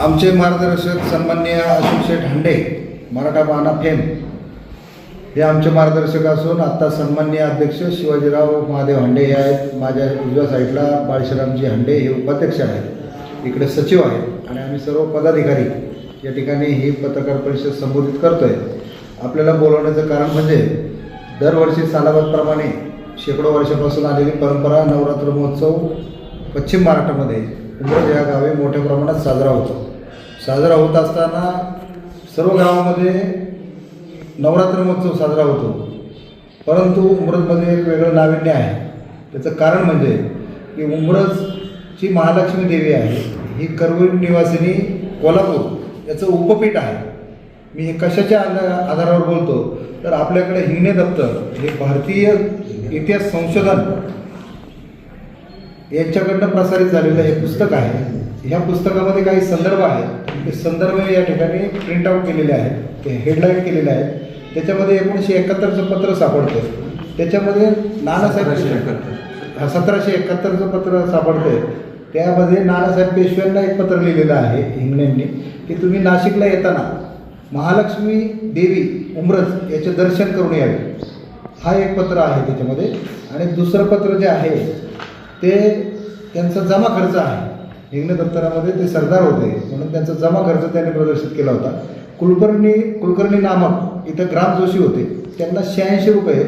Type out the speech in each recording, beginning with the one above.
आमचे मार्गदर्शक सन्माननीय अशोक शेठ हांडे मराठा बाणा फेम हे आमचे मार्गदर्शक असून आत्ता सन्माननीय अध्यक्ष शिवाजीराव महादेव हांडे हे आहेत. माझ्या उजव्या साईडला बाळशरामजी हांडे हे उपाध्यक्ष आहेत. इकडे सचिव आहेत. आणि आम्ही सर्व पदाधिकारी या ठिकाणी ही पत्रकार परिषद संबोधित करतोय. आपल्याला बोलवण्याचं कारण म्हणजे दरवर्षी सालाबादप्रमाणे शेकडो वर्षापासून आलेली परंपरा नवरात्र महोत्सव पश्चिम महाराष्ट्रामध्ये उमरज या गावी मोठ्या प्रमाणात साजरा होतो. साजरा होत असताना सर्व गावामध्ये नवरात्र महोत्सव साजरा होतो. परंतु उमरजमध्ये एक वेगळं नाविन्य आहे. त्याचं कारण म्हणजे की उमरजची महालक्ष्मी देवी आहे. ही करवीर निवासिनी कोल्हापूर याचं उपपीठ आहे. मी हे कशाच्या आधारावर बोलतो? तर आपल्याकडे हिंगणे दप्तर हे भारतीय इतिहास संशोधन यांच्याकडनं प्रसारित झालेलं हे पुस्तक आहे. ह्या पुस्तकामध्ये काही संदर्भ आहेत. ते संदर्भ या ठिकाणी प्रिंट आऊट केलेले आहेत ते हेडलाईन केलेले आहेत. त्याच्यामध्ये एकोणीसशे एकाहत्तरचं पत्र सापडतं त्याच्यामध्ये नानासाहेब हा सतराशे एकाहत्तरचं पत्र सापडतंय. त्यामध्ये नानासाहेब पेशव्यांना एक पत्र लिहिलेलं आहे हिंगण्यांनी की तुम्ही नाशिकला येताना महालक्ष्मी देवी उमरज याचे दर्शन करून यावे. हा एक पत्र आहे त्याच्यामध्ये. आणि दुसरं पत्र जे आहे ते त्यांचा जमा खर्च आहे. हिंगणे दप्तरामध्ये ते सरदार होते. म्हणून त्यांचा जमा खर्च त्यांनी प्रदर्शित केला होता. कुलकर्णी कुलकर्णी नामक इथं ग्राम जोशी होते. त्यांना शहाऐंशी रुपये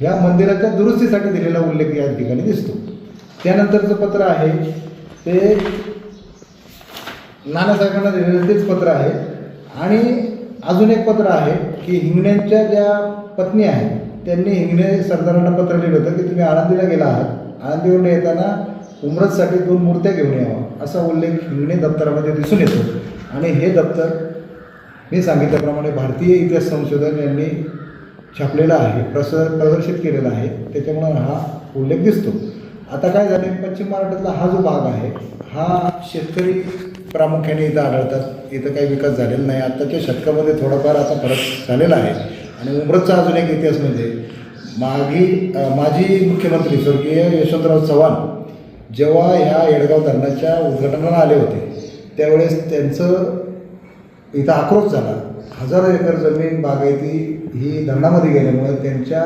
या मंदिराच्या दुरुस्तीसाठी दिलेला उल्लेख या ठिकाणी दिसतो. त्यानंतरचं पत्र आहे ते नानासाहेबांना दिलेलं तेच पत्र आहे. आणि अजून एक पत्र आहे की हिंगण्यांच्या ज्या पत्नी आहेत त्यांनी हिंगणे सरदारांना पत्र लिहिलं होतं की तुम्ही आळंदीला गेला आहात. आळंदीवरून येताना उमरतसाठी दोन मूर्त्या घेऊन यावा असा उल्लेख हिंगणे दप्तरामध्ये दिसून येतो. आणि हे दप्तर मी सांगितल्याप्रमाणे भारतीय इतिहास संशोधन यांनी छापलेला आहे प्रस प्रदर्शित केलेला आहे. त्याच्यामुळं हा उल्लेख दिसतो. आता काय झाले पश्चिम महाराष्ट्रातला हा जो भाग आहे हा शेतकरी प्रामुख्याने इथं आढळतात. इथं काही विकास झालेला नाही. आत्ताच्या शतकामध्ये थोडाफार आता फरक झालेला आहे. आणि उमरतचा अजून एक इतिहास म्हणजे मागी माजी मुख्यमंत्री स्वर्गीय यशवंतराव चव्हाण जेव्हा ह्या येडगाव धरणाच्या उद्घाटनाला आले होते त्यावेळेस त्यांचं इथं आक्रोश झाला. हजारो एकर जमीन बागायती ही धरणामध्ये गेल्यामुळे त्यांच्या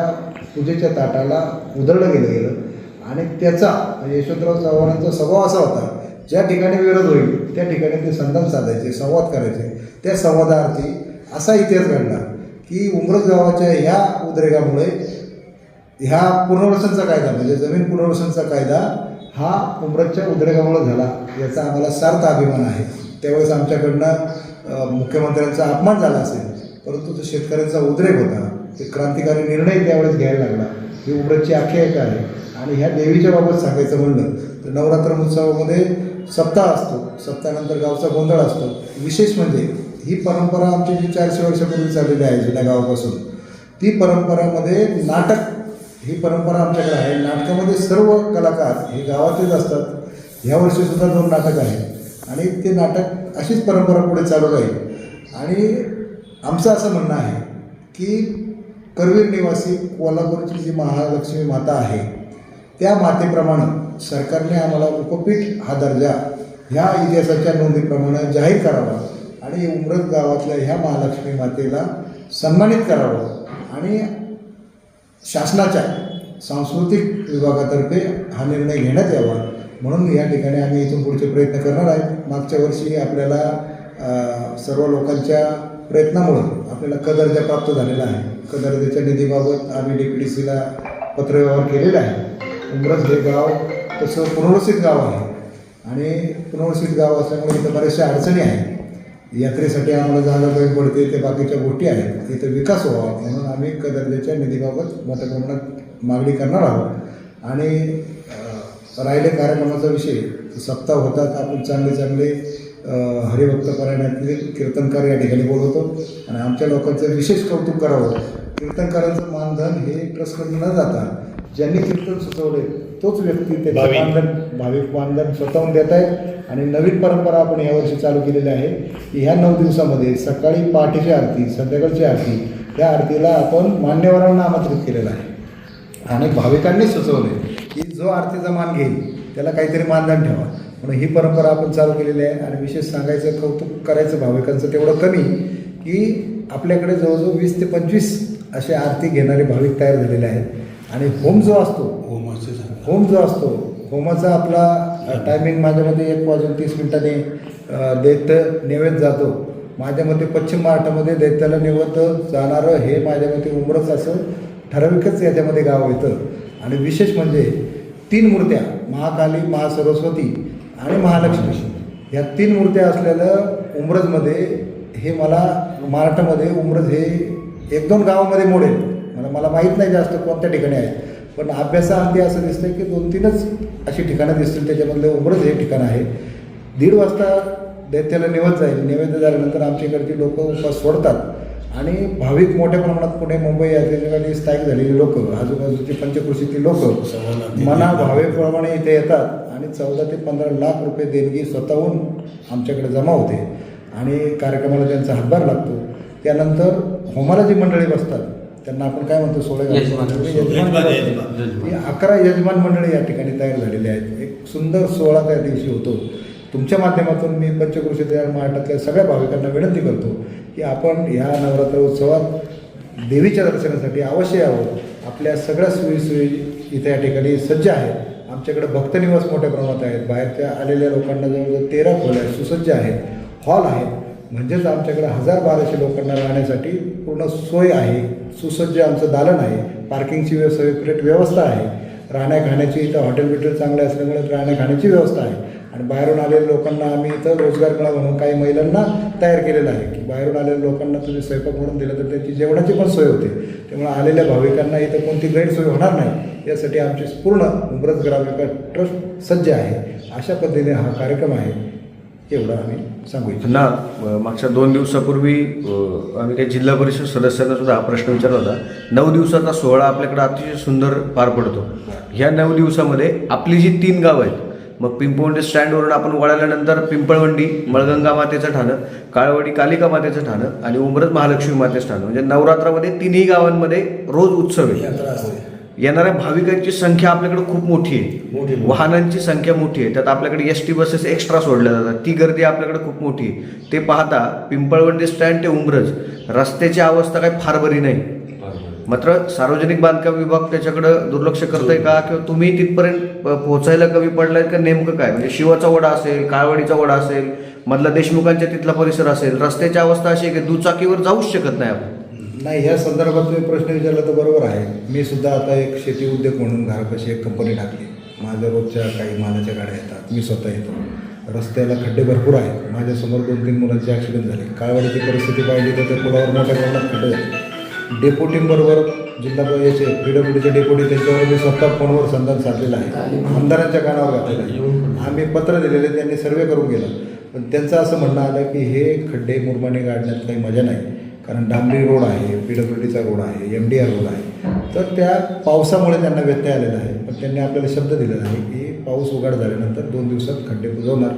पूजेच्या ताटाला उधळलं गेलं गेलं. आणि त्याचा म्हणजे यशवंतराव चव्हाणांचा स्वभाव असा होता ज्या ठिकाणी विरोध होईल त्या ठिकाणी ते संधान साधायचे संवाद करायचे. त्या संवादार्थी असा इतिहास घडला की उमरज गावाच्या ह्या उद्रेकामुळे ह्या पुनर्वसनचा कायदा म्हणजे जमीन पुनर्वसनचा कायदा हा उमरतच्या उद्रेकामुळे झाला याचा आम्हाला सार्थ अभिमान आहे. त्यावेळेस आमच्याकडनं मुख्यमंत्र्यांचा अपमान झाला असेल परंतु तो शेतकऱ्यांचा उद्रेक होता. ते क्रांतिकारी निर्णय त्यावेळेस घ्यायला लागला. ही उमरतची आख्यायिका आहे. आणि ह्या देवीच्या बाबत सांगायचं म्हणलं तर नवरात्र उत्सवामध्ये सप्ताह असतो. सप्ताहानंतर गावचा गोंधळ असतो. विशेष म्हणजे ही परंपरा आमची जी चारशे वर्षापूर्वी चाललेली आहे जुन्या गावापासून. ती परंपरामध्ये नाटक ही परंपरा आमच्याकडे आहे. नाटकामध्ये सर्व कलाकार हे गावातलेच असतात. ह्या वर्षीसुद्धा दोन नाटक आहे आणि ते नाटक अशीच परंपरा पुढे चालू राहील. आणि आमचं असं म्हणणं आहे की करवीर निवासी कोल्हापूरची जी महालक्ष्मी माता आहे त्या मातेप्रमाणे सरकारने आम्हाला उपपीठ हा दर्जा ह्या इतिहासाच्या नोंदीप्रमाणे जाहीर करावा आणि उमरत गावातल्या ह्या महालक्ष्मी मातेला सन्मानित करावं. आणि शासनाच्या सांस्कृतिक विभागातर्फे हा निर्णय घेण्यात यावा. म्हणून या ठिकाणी आम्ही इथून पुढचे प्रयत्न करणार आहे. मागच्या वर्षी आपल्याला सर्व लोकांच्या प्रयत्नामुळं आपल्याला कदर्जा प्राप्त झालेला आहे. कदर्जाच्या निधीबाबत आम्ही डी पी डी सीला पत्रव्यवहार केलेला आहे. उमरज हे गाव तसं पुनर्वसित गाव आहे. आणि पुनर्वसित गाव असल्यामुळे इथं बऱ्याचशा अडचणी आहेत. यात्रेसाठी आम्हाला जागा कमी पडते ते बाकीच्या गोष्टी आहेत. इथं विकास व्हावा म्हणून आम्ही क दर्जाच्या निधीबाबत मोठ्या प्रमाणात मागणी करणार आहोत. आणि राहिले कार्यक्रमाचा विषय सप्ताह होतात आपण चांगले चांगले हरिभक्त परायणातले कीर्तनकार या ठिकाणी बोलवतो. आणि आमच्या लोकांचं विशेष कौतुक करावं. कीर्तनकारांचं मानधन हे ट्रस्टकडून न जाता ज्यांनी कीर्तन सुचवले तोच व्यक्ती त्याचं भाविक. मानधन भाविक मानधन स्वतःहून देत आहेत आणि नवीन परंपरा आपण यावर्षी चालू केलेली आहे. की ह्या नऊ दिवसामध्ये सकाळी पहाटेची आरती संध्याकाळची आरती या आरतीला आपण मान्यवरांना आमंत्रित केलेलं आहे. आणि भाविकांनी सुचवले की जो आरतीचा मान घेईल त्याला काहीतरी मानधन ठेवा. म्हणून ही परंपरा आपण चालू केलेली आहे आणि विशेष सांगायचं कौतुक करायचं भाविकांचं तेवढं कमी की आपल्याकडे जवळजवळ वीस ते पंचवीस असे आरती घेणारे भाविक तयार झालेले आहेत. आणि होम जो असतो होमाचे. होम जो असतो होमाचा आपला टायमिंग माझ्यामध्ये एक वाजून तीस मिनिटांनी दैत्य नेवेद जातो. माझ्या मते पश्चिम महाराष्ट्रामध्ये दैत्याला नेवत जाणारं हे माझ्या मते उमरच असं ठराविकच याच्यामध्ये गाव येतं. आणि विशेष म्हणजे तीन मूर्त्या महाकाली महासरस्वती आणि महालक्ष्मी या तीन मूर्त्या असलेलं उमरजमध्ये हे मला महाराष्ट्रामध्ये उमरज हे एक दोन गावामध्ये मोडेल. मला मला माहीत नाही जास्त कोणत्या ठिकाणी आहे. पण अभ्यासाअंती असं दिसतं की दोन तीनच अशी ठिकाणं दिसतील त्याच्यामधलं उमरज हे ठिकाण आहे. दीड वाजता दैत्याला नेवत जाईल. नैवेद्य झाल्यानंतर आमच्याकडची लोक उपास सोडतात. आणि भाविक मोठ्या प्रमाणात पुणे मुंबई या ठिकाणी स्थायिक झालेली लोक आजूबाजूची पंचकृषीतली लोक मना भावेप्रमाणे इथे येतात आणि चौदा ते पंधरा लाख रुपये देणगी स्वतःहून आमच्याकडे जमा होते. आणि कार्यक्रमाला त्यांचा हातभार लागतो. त्यानंतर होमाला जी मंडळी बसतात. त्यांना आपण काय म्हणतो सोळे यजमान. यजमान, यजमान यजमान. ही अकरा यजमान मंडळी या ठिकाणी तयार झालेली आहेत. एक सुंदर सोहळा त्या दिवशी होतो. तुमच्या माध्यमातून मी पंचकृषी तयार महाराष्ट्रातल्या सगळ्या भाविकांना विनंती करतो की आपण ह्या नवरात्र उत्सवात देवीच्या दर्शनासाठी अवश्य यावं. आपल्या सगळ्या सोयीसोयी इथे या ठिकाणी सज्ज आहेत. आमच्याकडे भक्तनिवास मोठ्या प्रमाणात आहेत. बाहेरच्या आलेल्या लोकांना जवळजवळ तेरा खोल्या सुसज्ज आहेत. हॉल आहेत. म्हणजेच आमच्याकडे हजार बाराशे लोकांना राहण्यासाठी पूर्ण सोय आहे सुसज्ज आमचं दालन आहे पार्किंगची व्यव सेपरेट व्यवस्था आहे. राहण्या खाण्याची इथं हॉटेल बिटेल चांगले असल्यामुळे राहण्या खाण्याची व्यवस्था आहे. आणि बाहेरून आलेल्या लोकांना आम्ही इथं रोजगार मिळा म्हणून काही महिलांना तयार केलेलं आहे की बाहेरून आलेल्या लोकांना तुम्ही स्वयंपाक म्हणून दिलं तर त्याची जेवणाची पण सोय होते. त्यामुळे आलेल्या भाविकांना इथं कोणती गैरसोय होणार नाही यासाठी आमची पूर्ण उमरज ग्रामविकास ट्रस्ट सज्ज आहे. अशा पद्धतीने हा कार्यक्रम आहे. एवढं आम्ही सांगू इच्छितो. ना मागच्या दोन दिवसापूर्वी आम्ही काही जिल्हा परिषद सदस्यांना सुद्धा हा प्रश्न विचारला होता. नऊ दिवसाचा सोहळा आपल्याकडे अतिशय सुंदर पार पडतो. ह्या नऊ दिवसामध्ये आपली जी तीन गावं आहेत मग पिंपवंडी स्टँडवरून आपण वळाल्यानंतर पिंपळवंडी मळगंगा मातेचं ठाणं काळवडी कालिका मातेचं ठाणं आणि उमरत महालक्ष्मी मातेचं ठाणं. म्हणजे नवरात्रामध्ये तिन्ही गावांमध्ये रोज उत्सव आहे. येणाऱ्या भाविकांची संख्या आपल्याकडे खूप मोठी आहे. वाहनांची संख्या मोठी आहे. त्यात आपल्याकडे एस टी बसेस एक्स्ट्रा सोडल्या जातात. ती गर्दी आपल्याकडे खूप मोठी आहे. ते पाहता पिंपळवंडी स्टँड ते उमरज. रस्त्याची अवस्था काही फार बरी नाही. मात्र सार्वजनिक बांधकाम विभाग त्याच्याकडं दुर्लक्ष करतंय का? किंवा तुम्ही तिथपर्यंत पोहोचायला कमी पडलाय का? नेमकं काय? म्हणजे शिवाचा वडा असेल काळवाडीचा वडा असेल मधला देशमुखांच्या तिथला परिसर असेल रस्त्याची अवस्था अशी आहे की दुचाकीवर जाऊच शकत नाही आपण. नाही ह्या संदर्भात तुम्ही प्रश्न विचारला तर बरोबर आहे. मी सुद्धा आता एक शेती उद्योग म्हणून घरापाशी एक कंपनी टाकली. माझ्या रोजच्या काही मालाच्या गाड्या येतात. मी स्वतः येतो. रस्त्याला खड्डे भरपूर आहेत. माझ्यासमोर दोन तीन मुलांचे ॲक्सिडेंट झाले. काळवाडीची परिस्थिती पाहिली तर त्या पुलावर मोठ्या प्रमाणात खड्डे झाले डेपोटींबरोबर जिल्हा याचे पी डब्ल्यूडीचे डेपोटी त्यांच्यावर मी स्वतः फोनवर संधान साधलेलं आहे. आमदारांच्या कानावर घातलेलं आहे. आम्ही पत्र दिलेले त्यांनी सर्वे करून गेलं. पण त्यांचं असं म्हणणं आलं की हे खड्डे मुरमाने गाडण्यात काही मजा नाही. कारण डांबरी रोड आहे पी डब्ल्यू डीचा रोड आहे एम डी आर रोड आहे. तर त्या पावसामुळे त्यांना व्यत्यय आलेला आहे. पण त्यांनी आपल्याला शब्द दिलेला आहे की पाऊस उघाड झाल्यानंतर दोन दिवसात खड्डे बुजवणार.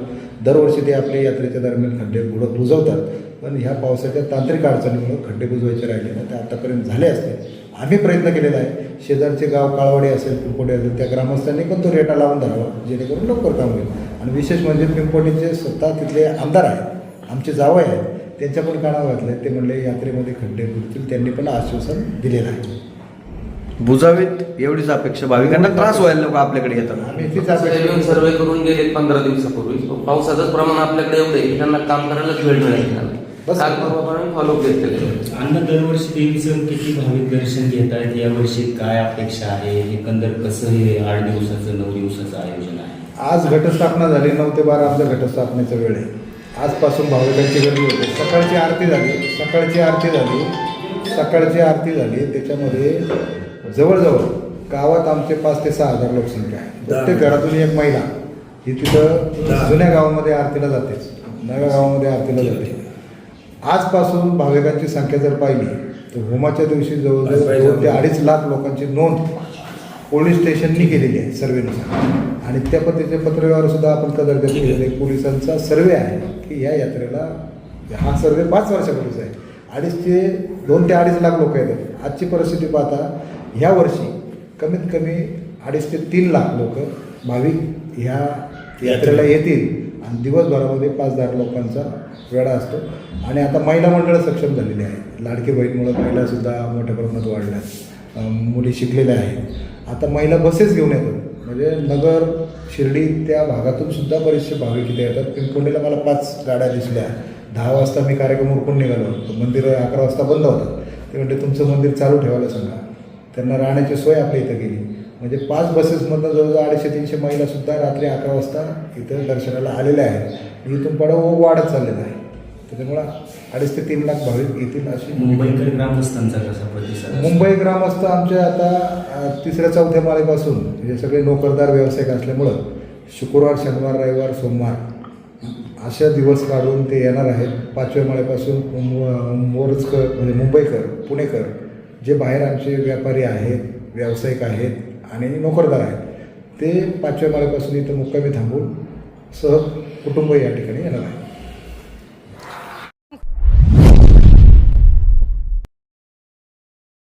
दरवर्षी ते आपल्या यात्रेच्या दरम्यान खड्डे बुडत बुजवतात. पण ह्या पावसाच्या तांत्रिक अडचणीमुळे खड्डे बुजवायचे राहिले ना ते आतापर्यंत झाले असते आम्ही प्रयत्न केलेला आहे. शेजारचे गाव काळवाडी असेल पिंपोडी असेल त्या ग्रामस्थांनी पण तो रेटा लावून धरावा जेणेकरून लवकर काम होईल. आणि विशेष म्हणजे पिंपोडीचे स्वतः तिथले आमदार आहेत. आमचे जावई आहेत. त्यांच्या पण कानावर घातले ते म्हणले यात्रेमध्ये खड्डे बुडतील. त्यांनी पण आश्वासन दिलेलं आहे. बुजावेत एवढीच अपेक्षा भाविकांना त्रास व्हायला नको आपल्याकडे येताना. आम्ही तीच सर्वे करून गेले पंधरा दिवसापूर्वी पावसाचं प्रमाण आपल्याकडे एवढं आहे की त्यांना काम करायलाच वेळ मिळेल बस. कालप्रमाणे फॉलो घेतलेले अन्न दरवर्षी देवीचं किती भाविक दर्शन घेत आहेत? यावर्षी काय अपेक्षा आहे? एकंदर कसं हे आठ दिवसाचं नऊ दिवसाचं आयोजन आहे? आज घटस्थापना झाली. नऊ ते बारा आमच्या घटस्थापनेचा वेळ आहे. आजपासून भाविकांची गर्दी होते. सकाळची आरती झाली. सकाळची आरती झाली. सकाळची आरती झाली. त्याच्यामध्ये जवळजवळ गावात आमचे पाच ते सहा हजार लोकसंख्या आहे. प्रत्येक घरातून एक महिला ही तिथं जुन्या गावामध्ये आरतीला जातेच. नव्या गावामध्ये आरतीला जाते. आजपासून भाविकांची संख्या जर पाहिली तर होमाच्या दिवशी जवळजवळ दोन ते अडीच लाख लोकांची नोंद पोलीस स्टेशननी केलेली आहे सर्वेनुसार. आणि त्या पद्धतीचे पत्रव्यवहार सुद्धा आपण कदर केलेले. पोलिसांचा सर्वे आहे की या यात्रेला हा सर्वे पाच वर्षापूर्वीचा आहे. अडीच ते दोन ते अडीच लाख लोक येतात. आजची परिस्थिती पाहता ह्या वर्षी कमीत कमी अडीच ते तीन लाख लोक भाविक ह्या यात्रेला येतील. आणि दिवसभरामध्ये पाच हजार लोकांचा वेळा असतो. आणि आता महिला मंडळं सक्षम झालेली आहे लाडकी बहीणमुळं महिलासुद्धा मोठ्या प्रमाणात वाढल्यात. अं, मुली शिकलेल्या आहेत. आता महिला बसेस घेऊन येतात. म्हणजे नगर शिर्डी त्या भागातून सुद्धा बरेचसे भाविक इथे येतात. पिंपोंडीला मला पाच गाड्या दिसल्या. दहा वाजता मी कार्यक्रम उरकून निघालो. होतो मंदिर अकरा वाजता बंद होतं. ते म्हणते तुमचं मंदिर चालू ठेवायला सांगा. त्यांना राहण्याची सोय आपल्या इथं केली. म्हणजे पाच बसेसमधनं जवळजवळ अडीचशे तीनशे महिलासुद्धा रात्री अकरा वाजता इथं दर्शनाला आलेल्या आहेत. इथून पडव वाढत चाललेला आहे. त्याच्यामुळं अडीच ते तीन लाख भाविक येतील अशी मुंबईकर ग्रामस्थांचा कसा प्रतिसाद? मुंबई ग्रामस्थ आमच्या आता तिसऱ्या चौथ्या माळेपासून म्हणजे सगळे नोकरदार व्यावसायिक असल्यामुळं शुक्रवार शनिवार रविवार सोमवार अशा दिवस काढून ते येणार आहेत पाचव्या माळेपासून मोरजकर म्हणजे मुंबईकर पुणेकर जे बाहेर आमचे व्यापारी आहेत व्यावसायिक आहेत आणि नोकरदार आहेत ते पाचव्या माळेपासून इथं मुक्कामी थांबून सह कुटुंब या ठिकाणी येणार आहे